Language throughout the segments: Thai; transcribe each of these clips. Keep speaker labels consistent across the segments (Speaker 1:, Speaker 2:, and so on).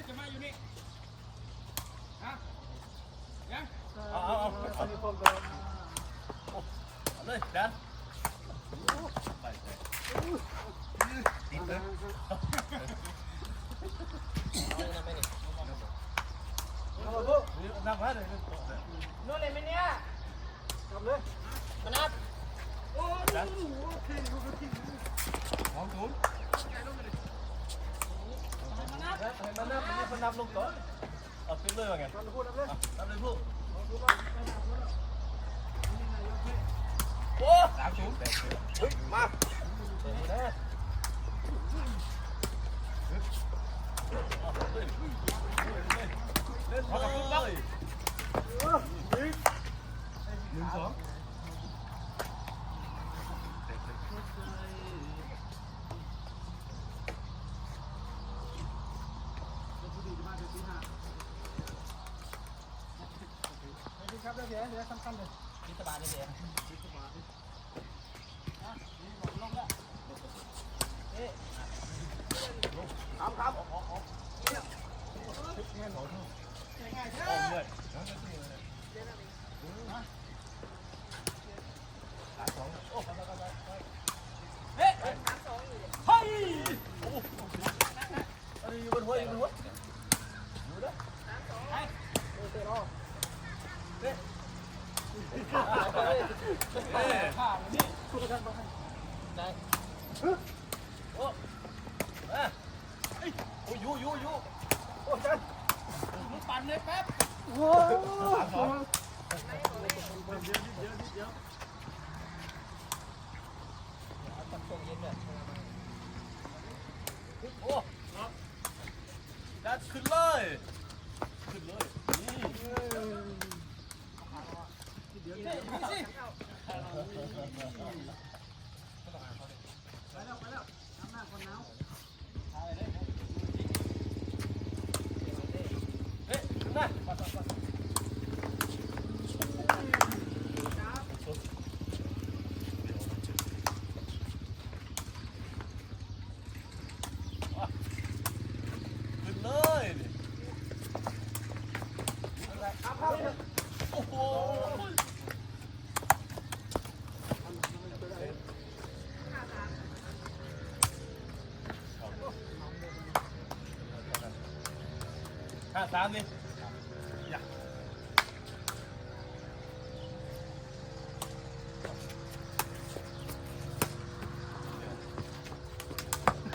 Speaker 1: นี่จะมาอยู่นี่ฮะยัง
Speaker 2: เอาเอาเอาเอาเลยดันไปเลยติดเลยนั่งมาเลย
Speaker 1: นู่นเลยไหมเนี่ยทำเลยมนัดโอ้ย
Speaker 2: ดันมองถุนให้มันนับให้มั นนับมันนับลงก่อนเอาไปเลยว่าไงนับเลยพูดนับเลยนับเลยพูดโอ้สามศูนย์เฮ้ยมาเดี๋ยวนะเล่นพอกับปุ๊บเลยหนึ่งสอง
Speaker 1: ครับเดี๋ยวเดี๋ยวสำคัญเลย พิศบาลเลยเดี๋ยวพิศบาลนี่นี่หมดลงแล้วเอ๊ะครับครับอ๋ออ๋อเนี่ยเนี่ยหมดง่ายๆใช่ไหม
Speaker 2: เลย
Speaker 1: เฮ้ยเฮ้ย
Speaker 2: อันนี้อยู่บนหัวอยู่บนหัวอยู่นะ
Speaker 1: ข้าวนี่
Speaker 2: โอ้อะโอ้ยูยูยู
Speaker 1: มึงปั่นเลยแป๊บ
Speaker 2: สามสองโอ้ดัดขึ้นเลยขึ้นเลยนี่
Speaker 1: เดี๋ยวนี่สิไปแล้วไปแล้วน้ำหน้าคนหนาว
Speaker 2: เฮ้ยขึ้นได้ขึ้นเลยโอ้โห้าสามนี่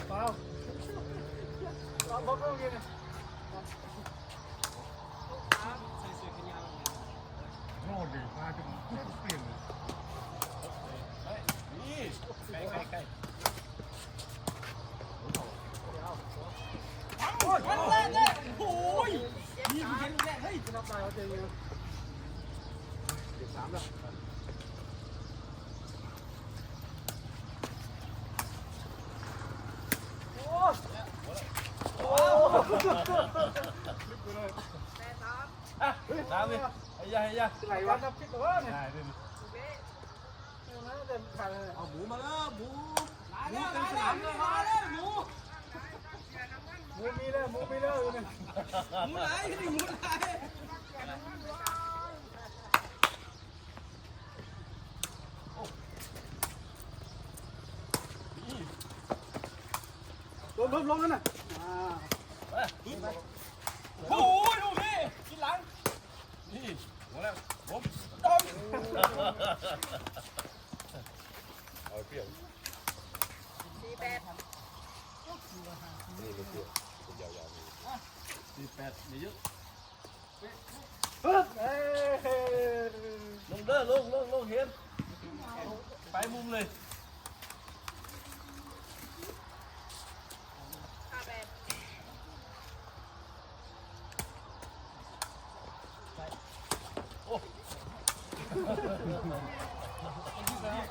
Speaker 2: า
Speaker 1: เปล่าเราบอกเขาไงเนี่ยใส่เสื้อกันยาว
Speaker 3: โน่นดิมาจนเปลี่ยนเลย
Speaker 2: เฮ้ยนี่ใกล้ใกล้ใกล้
Speaker 1: วันแรกเลยโอ้ยนี่คือเย็นแรกเฮ้ยจะรับได้เขาเจอเดี๋ยวสามแล้ว
Speaker 2: อะสามนี่ไอ้ยาไอ้ยา
Speaker 1: ไหนวะครับคิดว่าเนี่ย
Speaker 2: ได้เลย
Speaker 1: เอาหมูมาแล้วหมูหมูเต็มสนามเลยมาแล้วหมูหมูมีแล้วหมูมีแล้วเนี่ยหมูไหนนี่หมูไหนลงลงลงนั่นน่ะ อ่า
Speaker 2: อะ
Speaker 1: โอ้ยดูพี่กินหลัง
Speaker 2: นี่หมดแล้วผม
Speaker 1: ต้ม
Speaker 3: เอาเปลี่ยนนี่มันเปลี่ยนเป็นยาวๆนี่
Speaker 2: สี่แปดอย่าเยอะ
Speaker 1: ปึ๊บเอ้ย
Speaker 2: ลงเด้อลงลงลงเห็นไปมุมเลย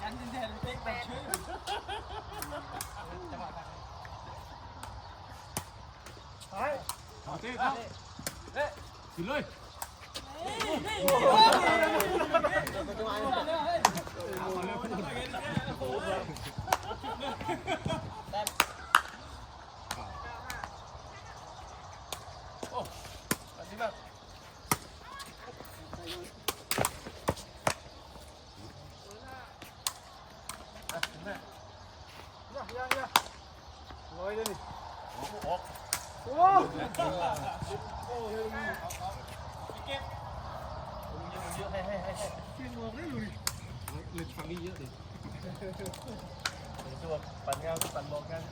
Speaker 1: อันนี้แทนเป๊กแบบชื่อ
Speaker 3: เอาเต้ครับ
Speaker 2: เอ๊ะ
Speaker 3: ขึ้นเลย
Speaker 1: เเนี่ยเนี่ยเนี่ยลอยเลยนี่
Speaker 2: โอ้โห
Speaker 1: โอ้
Speaker 2: โอ้ยพี่เก็บผมเยอะเยอะให้ให้ให้ให้
Speaker 1: เสียงออกได้ เล่
Speaker 3: นฟังนี่เยอะดิ
Speaker 2: ตัวปั่นงานปั่นบอกกัน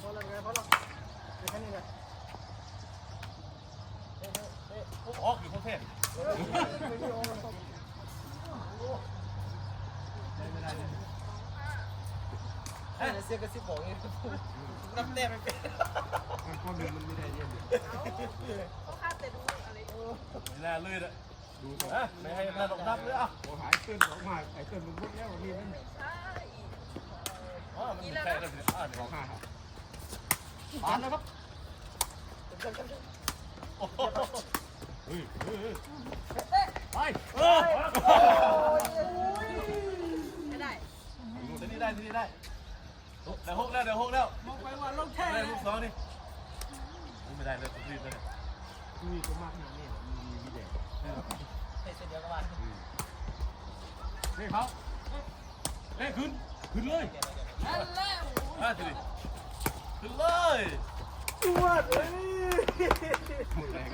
Speaker 1: พอแล้วไงพอแล้วแค่นี้ไง
Speaker 2: เอ๊ะเอ๊ะพวกออกอยู่ประเทศ
Speaker 1: เสียกระซิบบอกเองนับแต้มไม่เป็น
Speaker 3: มันก้อนเดินมันไม่ได้เยอะดิ
Speaker 4: เขาคาดแต่ดูอะไร
Speaker 2: ไม่น่าลื่นอะ
Speaker 3: ดูก่อน
Speaker 2: ฮะไม่ให้น่าตกนับเลยอะ
Speaker 3: โอ้หายเต้นออกมาไอ้เต้นมันพวกนี้มันมีมัน
Speaker 4: ใช่
Speaker 2: อ๋อมันเป็นแค่กันอะเดี๋
Speaker 3: ส
Speaker 2: ย
Speaker 3: อ
Speaker 2: ว
Speaker 3: งห้าครับ
Speaker 2: ปานนะครับโอ้โห
Speaker 3: เฮ้ยเฮ้ย
Speaker 2: ไปเออ
Speaker 4: ไม่ได้
Speaker 2: ทีนี้ได้ทีนี้ได้ เดี๋ยวหกแล้วเดี๋ยวหกแล้ว
Speaker 1: มองไปว่าลงแค่
Speaker 2: ได้ลูกสองนี่ไม่ได้เลยรีบเลย
Speaker 3: มีก็มากนะเนี่ยมีวิเดก
Speaker 1: เตะเสร็จเดียวกัน
Speaker 2: เฮ้ยเขาเฮ้ยขึ้นขึ้นเลย
Speaker 4: นั่นแหละ
Speaker 2: อะทีนี้ขึ้นเลย
Speaker 1: จวดเลย
Speaker 3: หมดแรง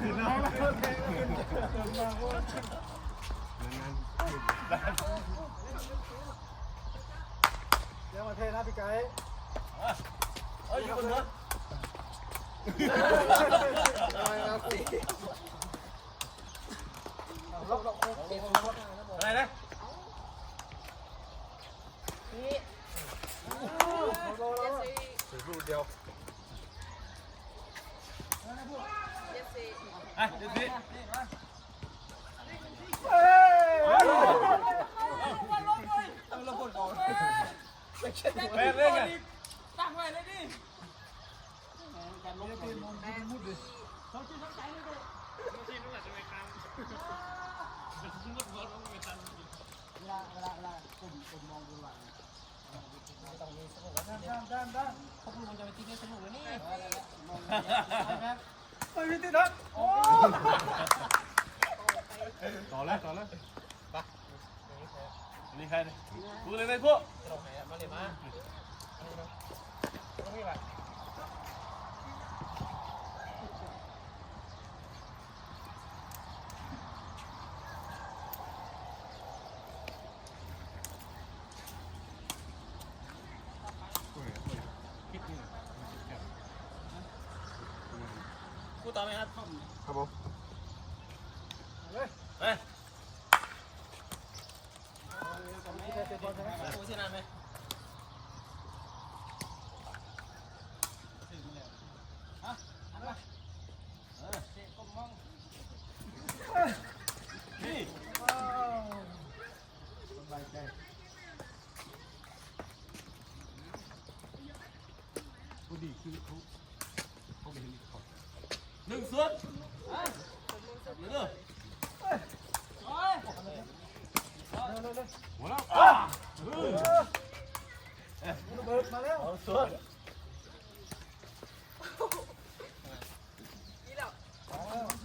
Speaker 2: ขึ้นแล้ว
Speaker 3: นาน
Speaker 1: เดี๋ย วมาเทนะพี่ไก่
Speaker 2: เอ้ยอยู่บนหัว
Speaker 1: ล็อกล็อกโอเค ล็อก
Speaker 2: อะไรนะ
Speaker 4: นี่
Speaker 1: ล็อก
Speaker 4: เจ
Speaker 1: ล็อก
Speaker 4: สซี่
Speaker 3: ถือรูปเดียว
Speaker 4: เจสซี่
Speaker 2: อะเดี๋ยวสิ
Speaker 1: เอ้ย
Speaker 2: แปดเล่นกัน
Speaker 4: ตั้งไว้เลยดิ
Speaker 1: ด้านด้านด้านพวกมันจะไปทีนี้สนุกเลยนี่ไปพี่ติดนะโอ้
Speaker 3: ต่อแล้วต่อแล้ว
Speaker 2: นี่ใครเนี่ยกูเลยไหมพวก
Speaker 1: ตรงไหนมาเลยมาตรงนี้แบบ
Speaker 2: กูต่อไหมครับ
Speaker 3: ครับผม
Speaker 1: เลย
Speaker 2: เฮ้ย
Speaker 1: พี่ไก่เตะบอลใช่ไหม
Speaker 2: กูชนะไหมนี่
Speaker 1: สบายใจ
Speaker 3: ผู้ดีคือเขาเขาไม่เห็นขอบ
Speaker 2: หนึ่งส่วนเนื้อ
Speaker 1: เร็วเร็ว
Speaker 3: หัวแล้ว
Speaker 1: ระเบิดมาแล้ว
Speaker 2: สองส่วน
Speaker 4: นี่แล้ว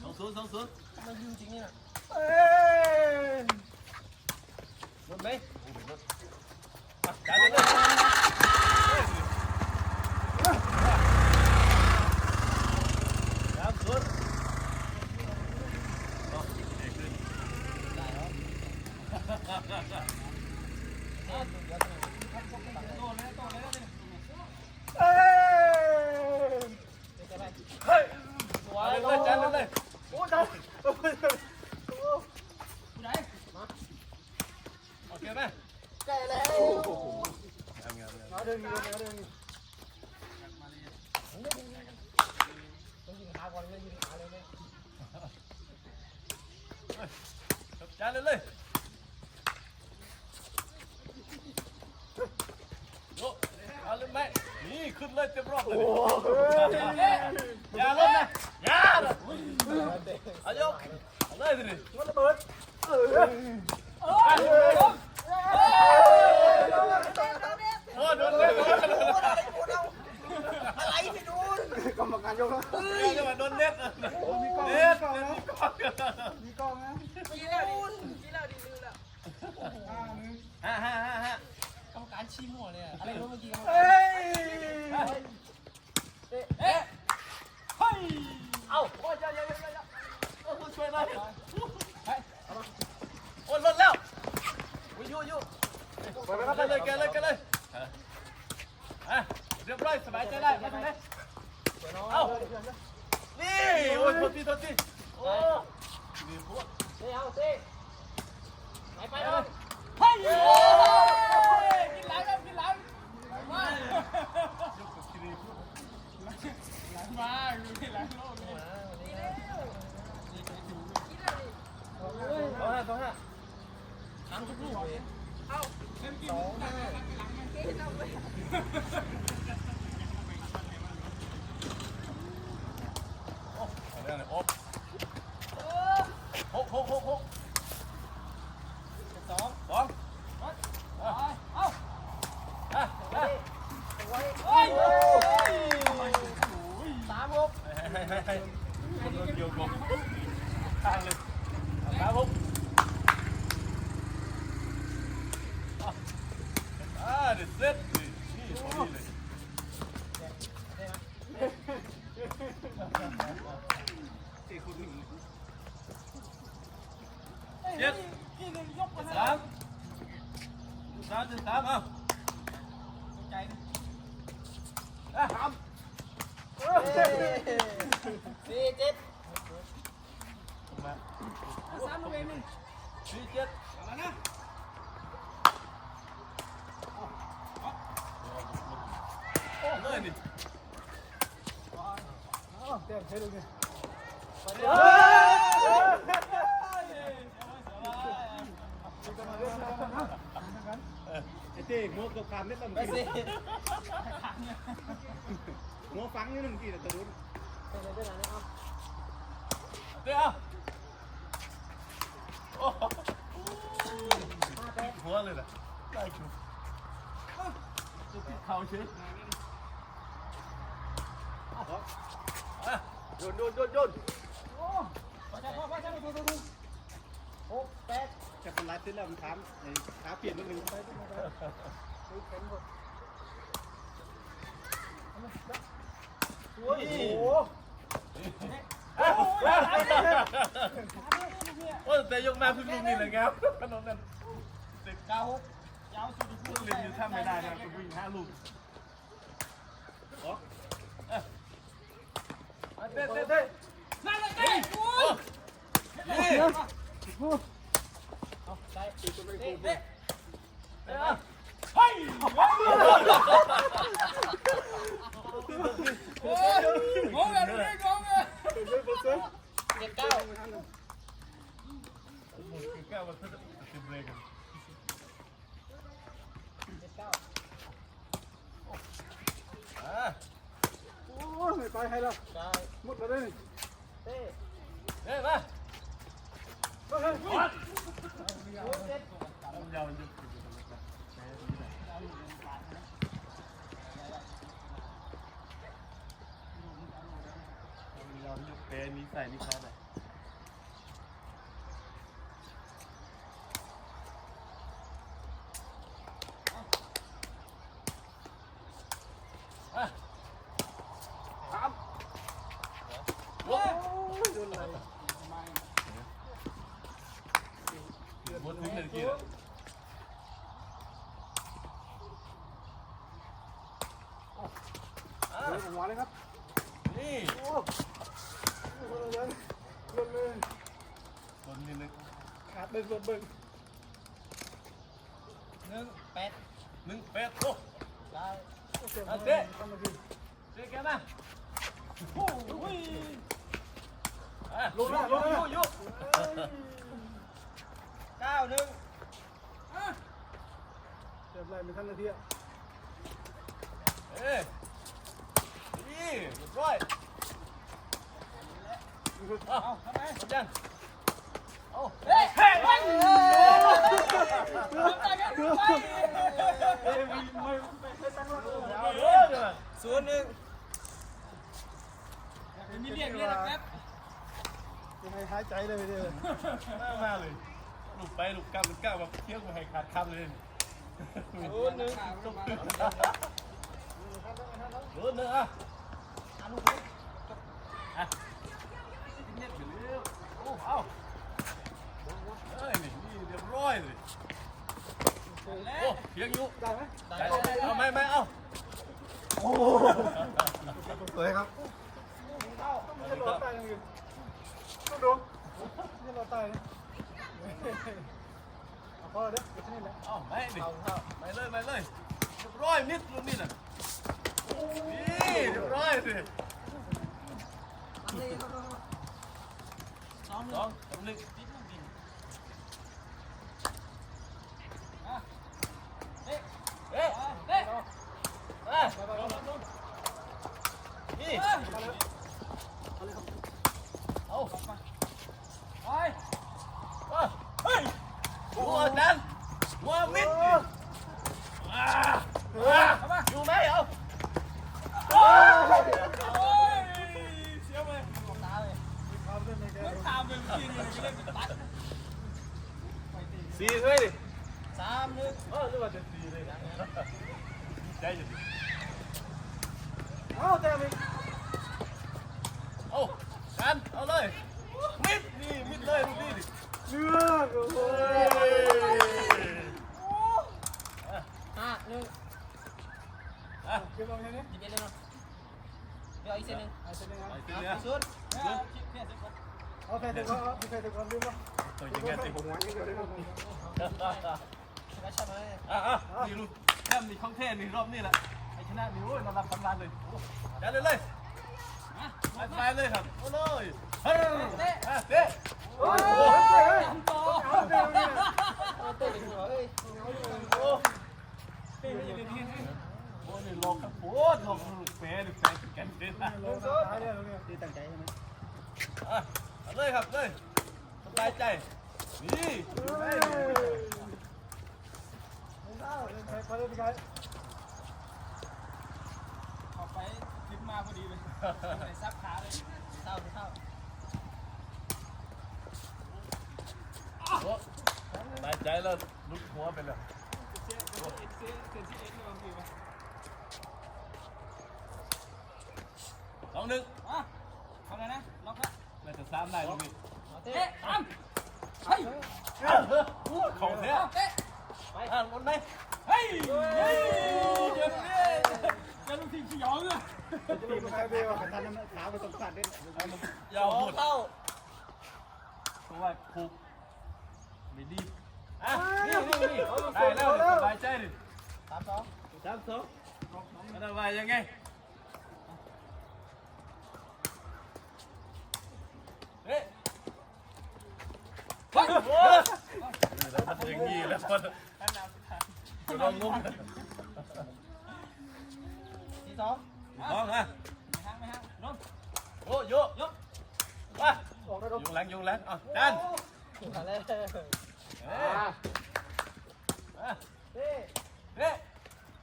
Speaker 2: สองส่วนสองส่วน
Speaker 1: มันยิงจริงนี่นะเอ้ย
Speaker 2: รถไหมจ่ายเลยสามส่วน
Speaker 1: เอ้ย
Speaker 2: เฮ้ยเลยจ่ายเลย
Speaker 1: โอ้ได้โอ้
Speaker 2: โอเคไหม
Speaker 1: แก่แล้ว
Speaker 2: งามงามงาม
Speaker 1: เอาเดินดีเอาเดินดีต้องยิงขาก่อนเลยยิงขาเลยเนี่ย
Speaker 2: จ่ายเลยเลยโอ้เอาเลยไหม นี่ขึ้นเลยเต็มรอบเลยอย่าลดนะอย่าเอายกเอาเลยสิ
Speaker 1: มันระเบิดเออ
Speaker 2: โอ้โดนเลยโดนเลย
Speaker 1: อะไรพี่ดูนกรรมการยกแล้ว
Speaker 2: จังหวะโดนเน็ต
Speaker 1: มีกล้อง
Speaker 2: เน็
Speaker 1: มี
Speaker 2: ต
Speaker 1: กล้องนะ
Speaker 2: มีกล้อง
Speaker 1: มีกล้องนะ
Speaker 4: กินแล้วดิกินแล้วดิลืมแล้ว
Speaker 1: อ่าหนึ่ง
Speaker 2: ฮ่าฮ่าฮ่าฮ่า
Speaker 4: ชี้มั่วเลยอะอะไรรู้เมื่อกี้
Speaker 1: เฮ้ย
Speaker 4: เอ๊ะเฮ้ย
Speaker 2: เอ้าโอ้ยอย่าอย่าอย่าอย่าโอ้ยช่วยหน่อย
Speaker 4: เฮ้ย
Speaker 2: โอ้ยหล่นแล้วอุ้ยยูยูไปเลยแกเลยแกเลยอะเรียบร้อยสบายใจได้ไม่เป็นไรเอ้านี่โอ้ยโทษทีโทษทีโอ้นี่พวก
Speaker 4: เฮ้ยเอาสิไปไปเลยเฮ้ยกินหลังครับกินหลังมา
Speaker 2: ยุคคิริพูด
Speaker 4: มาอยู่ที่หลังโลกเลย
Speaker 2: สองห้าสองห้า
Speaker 4: ทำทุกลูกเลย
Speaker 2: โอ้เอาเรื่องเลยโอ้หกหกหกหก
Speaker 4: สอง
Speaker 2: สอง
Speaker 4: เอา
Speaker 2: อะอะ
Speaker 4: เฮ้ย
Speaker 1: สามหก
Speaker 2: ให้ให้ให้คนโดนเกี่ยวกบข้างเลยสามหก เด็ดเซ็ตนี่พอดีเลยเจ็ด
Speaker 4: ถึงยกมา
Speaker 2: สามสามจุดสามเอา
Speaker 4: ใจนะ
Speaker 2: อะสาม
Speaker 1: สี่เจ็ด
Speaker 4: สามลูกเองหนึ่ง
Speaker 2: สี่เจ็ด
Speaker 4: เอาละนะ
Speaker 2: โอ้เลยนี่
Speaker 1: เต็มใช้ดูดิ
Speaker 3: ไอ้เต้หัวกับคำนี่ต้อง
Speaker 1: ไป
Speaker 3: กิน
Speaker 1: สิ
Speaker 3: หัวฟังนี่ต้องกินแต่ตะดุน
Speaker 2: เดี๋ยวโอ้หัวเลยนะได้คิวจะติดเท้าเฉยอะโยนโยนโยนโยน
Speaker 4: พอใจพอพอใจดูดูดู
Speaker 1: หกแปด
Speaker 3: จะเป็นไรติดแล้วมันถามไอ้ขาเปลี่ยนนิดนึงไป
Speaker 1: โอ้โห
Speaker 2: โอ้แต่ยกมาเพิ่งลุงนี่เลยครับขนมนั้นสิบ
Speaker 4: เก้าหกยาวสุดที่พูด
Speaker 2: เล่นอยู่ถ้าไม่ได้นะคุณวิ่งห้าลูกเต้เต้เต้
Speaker 4: นั่นเลยเต้
Speaker 2: นี่
Speaker 1: เอาได้
Speaker 4: เต้เต้
Speaker 2: เฮ้ย
Speaker 4: เฮ้ยโอ้ยงงเลยดูดิงงเลย
Speaker 1: เจ็ดเก้า
Speaker 2: หมดคือแก้วมันจะติดเบรกกัน
Speaker 1: เจ็ดเก้า
Speaker 2: อะ
Speaker 3: โอ้ยไม่ไปให้แล้ว
Speaker 1: ได้
Speaker 3: หมดแล้วเลย
Speaker 1: เต้
Speaker 2: เฮ้ยมา
Speaker 1: หกเจ็ด
Speaker 2: ยาวๆยุบยาวๆยุบเปนี้ใส่นี่เขาได้
Speaker 1: โอ้ยโดนอะไร
Speaker 2: หมดถึงหนึ่งที
Speaker 3: หัวเลยครับ
Speaker 2: นี่
Speaker 3: โอ้หมดเลยหมดเลย
Speaker 2: คนนิดนึง
Speaker 3: ขาดเบิ่งหมดเบิ่ง
Speaker 1: หนึ่งแปด
Speaker 2: หนึ่งแปดโอ้
Speaker 1: ได้
Speaker 2: อาเต้เต้แกนะโอ้ยลงลงลงยุยุ
Speaker 1: เก้าหนึ่ง
Speaker 3: เจ็บไรไม่ทันนาทีอะ
Speaker 2: เอ้ยนี่เรียบร้อยเอาทำไมหมดยัง
Speaker 1: ศูนย์หนึ่ง
Speaker 4: มีเรียกเรียกแป๊บ
Speaker 3: ยังไงหายใจเลยเด้อ
Speaker 2: มามาเลยหลูกไปหลูกกลับลูกกลับแบบเที่ยวมาให้ขาดคำเลย
Speaker 4: ศูนย์หนึ่ง
Speaker 2: ศูนย์หนึ่งอะเน็ตไปเร็วโอ้เอาเฮ้ยนี่นี่เร้อยเลยโอ้เพียงอยู่
Speaker 1: ได้ไหม
Speaker 2: ได้เอาไม่ไม่เอาโอ้
Speaker 3: สวยครับ
Speaker 1: ไม่ใช่รถใต้ยังอยู่ต้องดูไม่ใช่รถใต้นะเอาพอเด้อแค่นี้แหละ
Speaker 2: เอาไม่ดิไม่เลยไม่เลยเรียบร้อยมิดลูกนี่น่ะนี่เรียบร้อยสิสองสองสองหนึ่ง เอ๊ะเอ๊ะเอ๊ะนี่เอาไปเฮ้ยหัวดันหัวมิดอ่าอ่าอยู่ไหมเอาโอ้ยเสียไป
Speaker 1: เอาเล่นในแก
Speaker 4: ตามเป็นทีนี่เล่นเป็นตัด
Speaker 2: สี่เลยดิ
Speaker 4: สามหนึ่ง
Speaker 2: เออนึกว่าจะสี่เลยนะใจจะดี
Speaker 1: เอาแต่อีก
Speaker 2: เอากันเอาเลยมิดนี่มิดเลยลูกนี่ดิ
Speaker 1: เลือกโอ้โห
Speaker 4: ห้าหนึ่ง
Speaker 2: อะ
Speaker 1: เก็บเอาแค่นี้
Speaker 4: หยิบเย็นเลยเนาะเดี๋ยว อีกเส้นหนึ่ง
Speaker 1: เอาเสร็จยังไง
Speaker 2: ไปทีเนี้ย
Speaker 4: ศูนย์
Speaker 1: เอาใส่ถุงก่อนเอาใส่ถุงก่อนลืมป่ะ
Speaker 2: ตัวยังไงสิ
Speaker 1: ผมวางนี่เดียวได้ไหม
Speaker 4: ก็ใช่ไหม
Speaker 2: อะอะนี่ลูกแทมนี่ของเทนนี่รอบนี้แหละไอ้ชนะนี่โอ้ยนอนรับสำราญเลยจัดเลยเลยไปไปเลยครับโอ้เลยเฮ้ยเตะเตะ
Speaker 1: โอ้ยเฮ้ยเอาเดี๋ยวเนี่ย
Speaker 4: เตะหัวเอ้ย
Speaker 2: โอ้เตะนี่นี่โอ้นี่ลงครับโอ้ลงเป๊ะนี่เป๊ะ กันเด็ดนะ
Speaker 1: ลงตายเลยเนี่ย
Speaker 4: ดีตั้งใจใช่ไหม
Speaker 2: เลยครับเลยสบายใจ นี่
Speaker 1: เฮ้ยเอาเล่นไปไปเลยา
Speaker 4: ออกไปถึงมาพอดีเลยซับขาเลยเศร้าเศร้า
Speaker 2: สบายใจแล้วลุกหัวไปเลย
Speaker 4: เสียเสียเสียเสียเสียนี่บางทีไป
Speaker 2: สองหนึ่ง
Speaker 4: อะทำเลยนะล็อกละ
Speaker 2: น่าจะสามได้ลูกนี่
Speaker 4: เตะสามเฮ้ย
Speaker 2: ของเสีย
Speaker 4: เตะ
Speaker 2: อะหมดไหม
Speaker 4: เฮ้ยเฮ้ยเดี๋ยวนี้จะลูกทีมสยองเลย
Speaker 1: ตีมันใช้เบลกันทันน้ำขาไปตกสัตว์เด่น
Speaker 2: ยาวหมด
Speaker 4: เข้า
Speaker 2: เพราะว่าผูกไม่ดีอะนี่นี่นี่ได้แล้วเนี่ยสบายใจดิ
Speaker 4: สามสอง
Speaker 2: สามสองมันจะว่ายังไง อ๊ะ
Speaker 4: เฮ้ย
Speaker 2: โอ้ยแล้วมันอย่างงี้แล้วมันลองงง
Speaker 4: สี่สอง
Speaker 2: ลองอะ
Speaker 4: ไม่ห่างไม่ห่าง
Speaker 2: โอ้ยโยยกมา
Speaker 1: ออกได้
Speaker 2: ยุงหลังยุงหลังอะดัน
Speaker 4: มาเลย
Speaker 2: เอ๊ะอะ
Speaker 1: เฮ้ย
Speaker 2: เอ๊ะ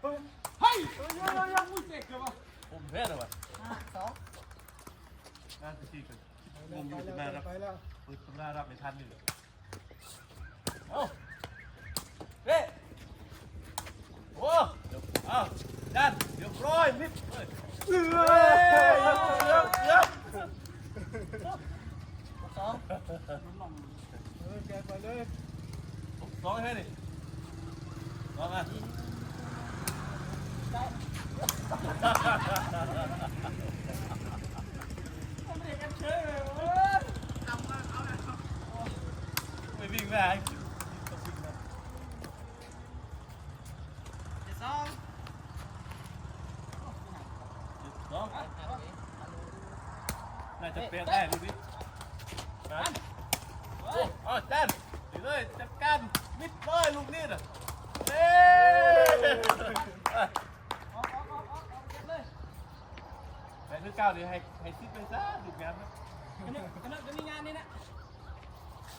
Speaker 1: ปึ้ง
Speaker 4: เฮ้ยยังยังยังมุ้ยเจ็กเลยวะ
Speaker 2: ผมเพ่เลยวะ
Speaker 4: สอง
Speaker 2: งานที่กัน ง
Speaker 1: ไป
Speaker 2: งอยู่
Speaker 1: แล้
Speaker 2: ที่แม่รับ
Speaker 1: วไปแล้ว
Speaker 2: ปืนตำรารับไม่ทันนี่เลยเอาเอ๊ะโอ้เดี๋ยวเอาดันเดี๋ยวร้อยมิดเฮ้ย
Speaker 1: เอ
Speaker 2: เฮ้ยเกือบเกือบ
Speaker 4: สอง
Speaker 1: อแกไปเลย
Speaker 2: สองให้ดิสองอะ
Speaker 4: ได้
Speaker 2: ไม่วิ่ง ไม่หาย
Speaker 4: สอง
Speaker 2: สองน่าจะเปลี่ยนได้ดูดินะโอ้อ๋อจันดีเลยจัดการมิดเลยลูกนี่น่ะเอ้ไปนึกก้าวเดี๋ยวให้ให้ซิดไปซะดูงานนะ
Speaker 4: กันนึกกันนึกจะมีงานนี่นะ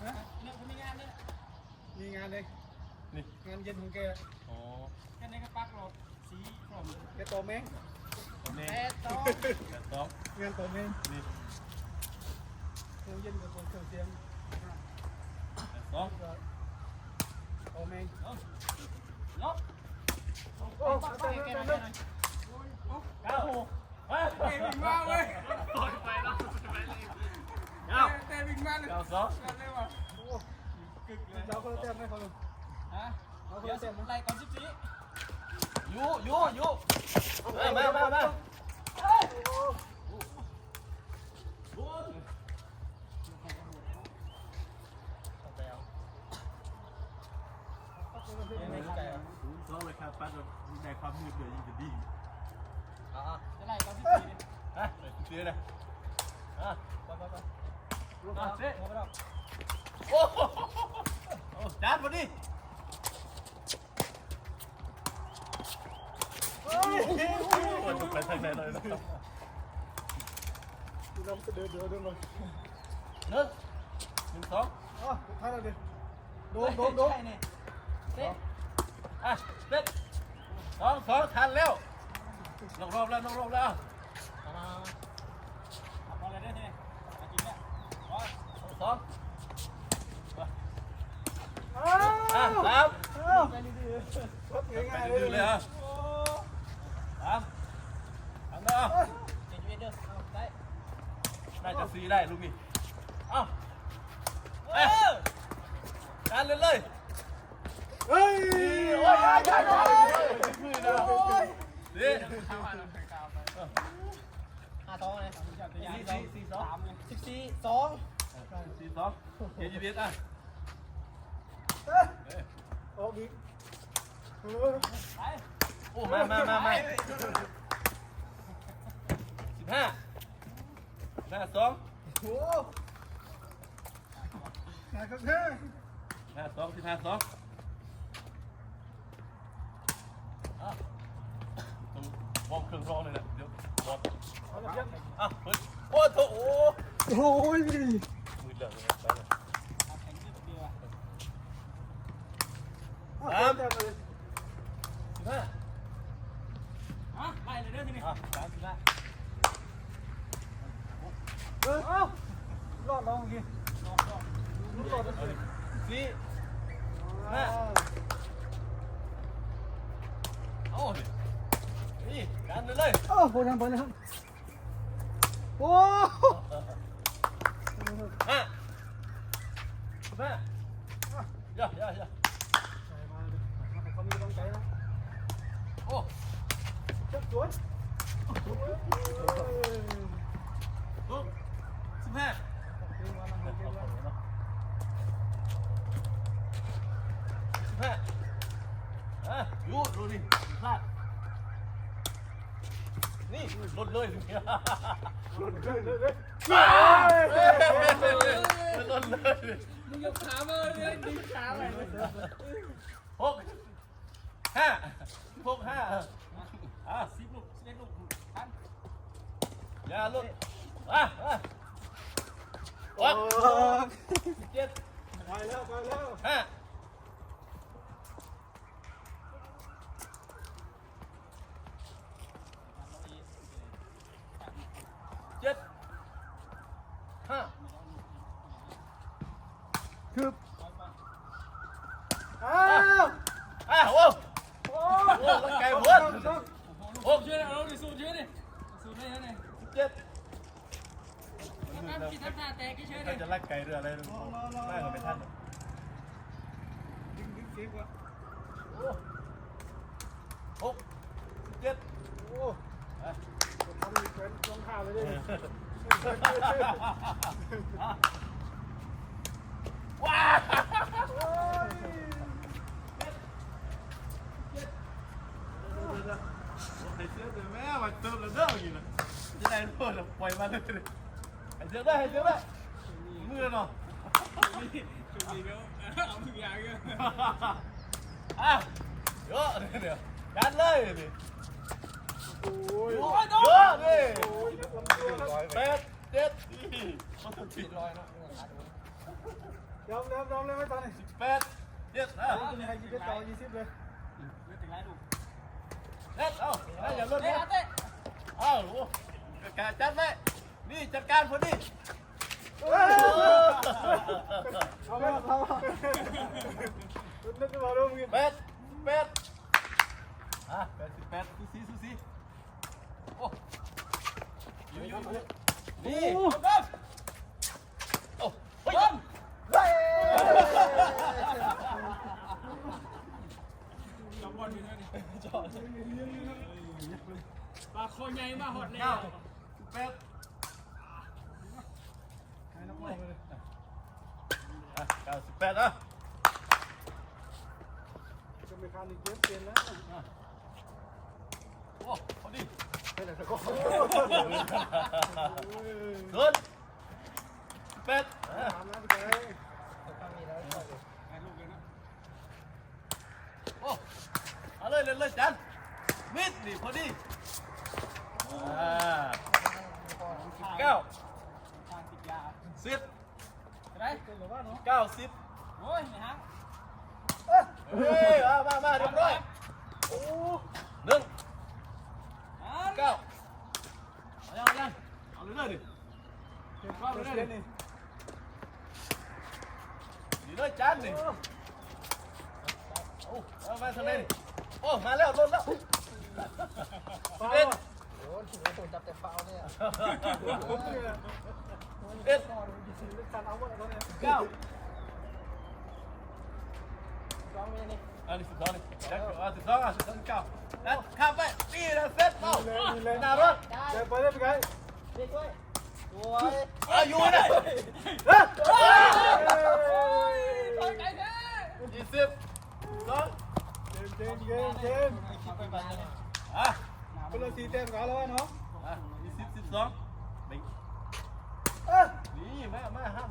Speaker 4: ฮะนึกจะมีงานนี่
Speaker 1: มีงานเลย
Speaker 2: นี่
Speaker 1: งานเย็นของแก
Speaker 2: อ๋อ
Speaker 4: แค่นี้ก็ปักหลอดสีพร้อม
Speaker 1: แกโตแมง
Speaker 2: ตรงนี้
Speaker 4: แปดสอง
Speaker 2: แปดสอง
Speaker 1: งานโตแมง
Speaker 2: นี่
Speaker 1: เครื่องเย็นกับเครื่องเสียง
Speaker 2: แปดสอง
Speaker 1: โตแมง
Speaker 2: เอา
Speaker 4: ลบ
Speaker 1: โอ้เต็มเต็มเต็ม
Speaker 2: เก้าเฮ้ย
Speaker 4: เตะวิ่งมาเว้ย
Speaker 2: ไปแล้วเก้า
Speaker 4: เตะวิ่งมาเลย
Speaker 2: เก้าสอง
Speaker 4: กัน เลยว่ะ
Speaker 1: เราคนละเต็มไหมเขาลุง
Speaker 4: ฮะเดี๋ยวสิไล่ก่อนสิบสี่
Speaker 2: ยูยูยูมามามามา
Speaker 3: สองเลยครับปั้นในความมืดเดี๋ยวยิ่งจะดี
Speaker 4: จะไล่ก่อนสิบสี่
Speaker 2: ฮะเสียเลยอะ
Speaker 4: ไปไปไป
Speaker 1: ลูกครับเฮ้ยไม่ต้อง
Speaker 2: โอ้โหจานพอดี
Speaker 1: เฮ้ย
Speaker 2: ไปทางไหนเลยนะครับ
Speaker 1: เราเดินเดินเดินเลย
Speaker 2: หนึ่งหนึ่งสอง
Speaker 1: อ๋อท่าเราดิโดนโดนโดน
Speaker 4: เนี่ยเตะ
Speaker 2: อะเสร็จสองสองทันแล้วลงรอบแล้วลงรอบแล้ว
Speaker 4: มามาเอาบอลเลยได้เนี่ยมาจริงเนี่ยบอล
Speaker 2: สอง
Speaker 1: อ้า
Speaker 2: อะ
Speaker 1: ว
Speaker 2: สาม
Speaker 1: อ้าวไปดีๆรถง่ายๆเล
Speaker 2: ดูเลย
Speaker 1: ย
Speaker 2: อะสามทำได้อะ
Speaker 4: เจ็ดยูเอ็นเด้อเอาได้
Speaker 2: น่าจะสี่ได้ลูกพี่เอ้า
Speaker 4: เออ
Speaker 2: การเลยเลย
Speaker 1: เฮ้ย
Speaker 2: โอ้ยยายยายยายมือนะนี่
Speaker 4: ห้าสองเลย
Speaker 2: สี่สี่สี่สอง
Speaker 4: สิบสี่สอง
Speaker 2: สี่สองเกียร์ยีบีอะ
Speaker 1: โอ้บิ๊ก
Speaker 4: ไป
Speaker 2: โอ้มามามามาสิบห้า สิบห้าสอง
Speaker 1: โอ้นาก็แค่
Speaker 2: สิบห้าสองสิบห้าสองอะตรงวอร์มเครื่องร้องเลยแหละเดี๋ยววอร์มอะเฮ้ยโอ้โถโอ้
Speaker 1: โอ้ย
Speaker 2: มือเหลืองเลยไปเลย
Speaker 1: สาม
Speaker 2: สิบห้า
Speaker 4: ฮะไล่เลยเด้อทีนี้
Speaker 2: อะสามสิบห้า
Speaker 1: เออเอ้ารอดลองกิน
Speaker 4: ลองลอง
Speaker 1: รอดเลย
Speaker 2: สี่
Speaker 1: ห้า
Speaker 2: เอาดินี่การเลยเลย
Speaker 1: โอ้โหทำไปนะครับ โอ้
Speaker 2: ห้าสิบห้าเยอะเยอะเยอะ
Speaker 1: เขามีกำลังใจนะ
Speaker 2: โอ้
Speaker 1: จับสวน
Speaker 2: ลูกสิบห้าสิบห้าอะยูดูดิพลาด นี่หลุดเลย
Speaker 1: หลุดเลยเลยเลย
Speaker 2: หลุดเลย
Speaker 4: มึงยกขามาเลยดึงขาไป
Speaker 2: หกห้าหกห้าอะ
Speaker 4: สิบลูกสิบเอ็ดลูกทัน
Speaker 2: อย่าลุดอะอะ
Speaker 1: โอ้
Speaker 2: เจ็ด
Speaker 1: ไปแล้วไปแล้ว
Speaker 2: ห้าเจ็ดห้า
Speaker 1: คืออ้าว
Speaker 2: อะโอ้โอ้ลังไก่หัวหก
Speaker 4: ช่วยเอาดิสูช่วยดิสูได้ยังไง
Speaker 2: เจ็ด
Speaker 4: ทำจิตทำหน้าแตกเฉย
Speaker 2: ใครจะลักไก่เรืออะไรน่าจะไม่ทัน
Speaker 1: ดึงดึงเสียงว่ะ
Speaker 2: หกเจ็ด
Speaker 1: โอ้ทำมีเป็นรองเท้าไปเลย
Speaker 2: ว้า
Speaker 1: โอ้ย
Speaker 2: ใส่เสื้อแต่แม่มาเติมแล้วเด้ออยู่นะจะได้ มาเลยให้เสื้อได้ให้เสื้อได้มือเนาะ
Speaker 4: ๆดีแล้วเอาทุกอย่างเลย
Speaker 2: อะเยอะเดี๋ยวยัดเลยดิ
Speaker 1: โอ้ย
Speaker 2: เยอะดิแปดเจ็ดมันต้องผิด
Speaker 4: ลอยนะ
Speaker 1: ยอมยอมยอมเลยไม่ตอนนี้
Speaker 2: แปดเจ็ดอะ
Speaker 1: จะมีใครยิงได้ต่อยี่สิบเลย
Speaker 4: ไม่นถึงไรลู
Speaker 2: เน็ตเอ้าอย่า
Speaker 4: เตะ
Speaker 2: นะ
Speaker 4: เตะ
Speaker 2: เอ้าโอ้ การจัดไหมนี่จัดการพอดี
Speaker 1: เอาไปเอาไปนึกจะมาดูมึง
Speaker 2: แปดแปดอะแปดสิบแปดซูซีซูซีโอ้ยูยูยูนี่เริ่มโอ้เฮ้ย
Speaker 4: ปลาโคใหญ่มาหดแล้
Speaker 2: เก้าวแปดอะเก้าสิบแปดอะ
Speaker 1: จะไม่คานอีกเยอะเกินแล้ว
Speaker 2: โอ้พอดี
Speaker 1: ให้แต่ก็
Speaker 2: เกินแปดอะ
Speaker 1: ตามนะพี่แก
Speaker 2: โอ้เอาเลยเลยเลยจันมิดนี่พอดีอ่าเก้า
Speaker 4: ทางติดยา
Speaker 2: สิบ
Speaker 4: อะไรเป็นหรือว่าเนาะ
Speaker 2: เก้าสิบ
Speaker 4: โอ้ยนะฮะ
Speaker 2: เฮ้ยเอามามาเรียบร้อยโอ้หนึ่งเก้าเอายังเอายังเอาเลยเลยดิ
Speaker 4: เข้าไปเลยนี่
Speaker 2: ดีเลยจันนี่โอ้เอามาทางนี้ดิโอ้มาแล้วลดแล้วสิบเอ็ด
Speaker 1: โอ้โหผมจับแต่เปล่า เนี่ย
Speaker 2: เอ็ด
Speaker 1: การเอาหมดแล้วเนี่ย
Speaker 2: เก้า
Speaker 1: สองเมตรนี่
Speaker 2: อันนี้สิบสองนี่แจ็คเอาสิบสองอะสิบสองเก้าแล้วข้ามไปนี่นะเซ็ตเป้าหน้ารถ
Speaker 1: เดี๋ยวไปเลยพี่แกเด็กด้วยสวย
Speaker 2: เอาอยู่นะ
Speaker 4: ถอยไกลแท้
Speaker 2: ยี่สิบสอง
Speaker 1: เกมเกมเกม
Speaker 2: อะ
Speaker 1: คนละสี่เต็มกันแล้วเนาะ
Speaker 2: อะยี่ สิบสิบสองไปนี่มามาห้าม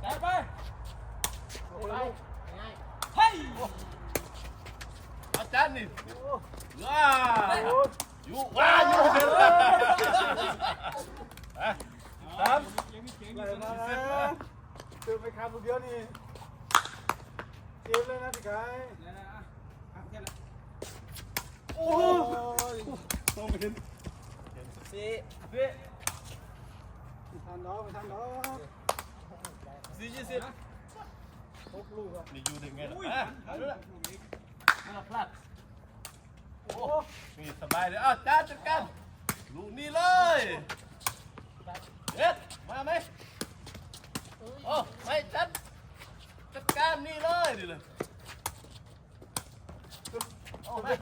Speaker 4: ไกลไป
Speaker 1: ไป
Speaker 4: เฮ้ย
Speaker 2: อาจารย์นี่ว้า
Speaker 1: โอ้
Speaker 2: อยู่ว้าอยู่เถอะอะสาม
Speaker 4: ยังมีเก่งอ
Speaker 1: ไหล
Speaker 4: ยู่
Speaker 1: มานะเจอไปคาบุเดียวนี่เกมเลยนะพี่แก
Speaker 2: โอ้ย
Speaker 1: มองไม่เห็น
Speaker 2: สี่สี่
Speaker 1: ไม่ทันเนาะไม่ทันเนาะ
Speaker 2: สี่ยี่สิบ
Speaker 1: พกลูกอะ
Speaker 2: นี่อยู่ได้ไงล่ะไม่ต้องพลาดโอ้นี่สบายเลยอ้าวจ้าจัดการลูกนี่เลยเด็ดมาไหมโอ้ไม่จัดจัดการนี่เลยดิเลยโอ้ไม่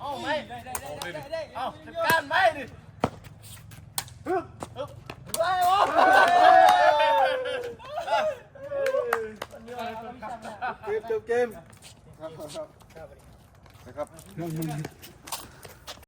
Speaker 2: โอ้ไม่
Speaker 4: ได้ได้ได้ได้
Speaker 2: ไม่
Speaker 4: ได้
Speaker 2: เอาจัดการไม่ดิฮึบฮึบไปโอ้
Speaker 1: เกมเกมเกมครับครับครับครับ